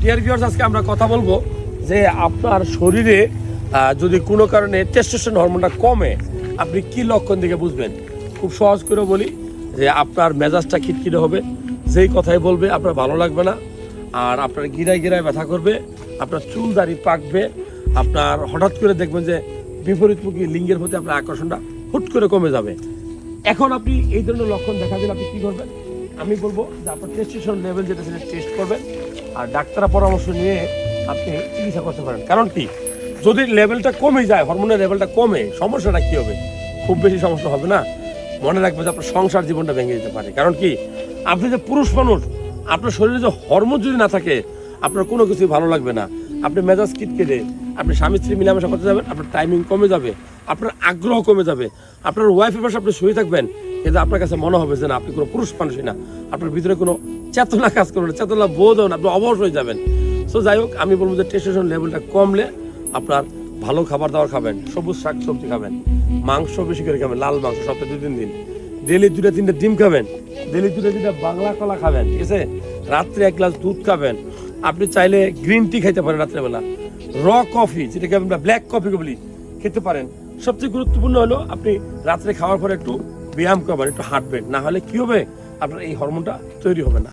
Dear viewers আজকে আমরা কথা বলব যে আপনার শরীরে যদি কোনো কারণে টেস্টোস্টেরন হরমোনটা কমে, আপনি কি লক্ষণ থেকে বুঝবেন? খুব সহজ করে বলি যে আপনার মেজাজটা খিটখিটে হবে, যেই কথাই বলবে আপনার ভালো লাগবে না, আর আপনার গিরায় গিরায় ব্যথা করবে, আপনার চুল দাড়ি পাকবে, আপনার হঠাৎ করে দেখবেন যে বিপরীতমুখী লিঙ্গের প্রতি আপনার আকর্ষণটা হুট করে কমে যাবে। এখন আপনি এই ধরনের লক্ষণ দেখা দিলে আপনি কি করবেন? আমি বলব যে আপনার টেস্টেশন লেভেল যেটা সেটা টেস্ট করবেন। আর ডাক্তারের পরামর্শ নিয়ে আপনি চিকিৎসা করতে পারেন। কারণ কি? যদি লেভেলটা কমে যায়, হরমোনের লেভেলটা কমে, সমস্যাটা কী হবে? খুব বেশি সমস্যা হবে না? মনে রাখবে যে আপনার সংসার জীবনটা ভেঙে যেতে পারে। কারণ কি? আপনি যে পুরুষ মানুষ, আপনার শরীরে যে হরমোন যদি না থাকে, আপনার কোনো কিছুই ভালো লাগবে না। আপনি মেজাজ কিটকেটে, আপনি স্বামী স্ত্রী মিলামেশা করতে যাবেন, আপনার টাইমিং কমে যাবে, আপনার আগ্রহ কমে যাবে, আপনার ওয়াইফের পাশে আপনি শুয়ে থাকবেন কিন্তু আপনার কাছে মনে হবে যে না, আপনি কোনো পুরুষ মানুষই না। আপনার ভিতরে কোনো চেতনা কাজ করবে না, চেতনা বোধ হবে না, আপনি অবশ হয়ে যাবেন। সো যাই হোক, আমি বলব যে টেস্টেশন লেভেলটা কমলে আপনার ভালো খাবার দাবার খাবেন, সবুজ শাক সবজি খাবেন, মাংস বেশি করে খাবেন, লাল মাংস সপ্তাহে দু তিন দিন। ডেলি দুটা তিনটা ডিম খাবেন ডেলি দুটা তিনটা বাংলা কলা খাবেন, ঠিক আছে? রাত্রে এক গ্লাস দুধ খাবেন। আপনি চাইলে গ্রিন টি খাইতে পারেন রাত্রেবেলা। র কফি যেটাকে আমরা ব্ল্যাক কফি বলি, খেতে পারেন। সবচেয়ে গুরুত্বপূর্ণ হলো আপনি রাত্রে খাওয়ার পরে একটু ব্যায়াম করবেন একটু হাঁটবেন না হলে কি হবে? আপনার এই হরমোনটা তৈরি হবে না।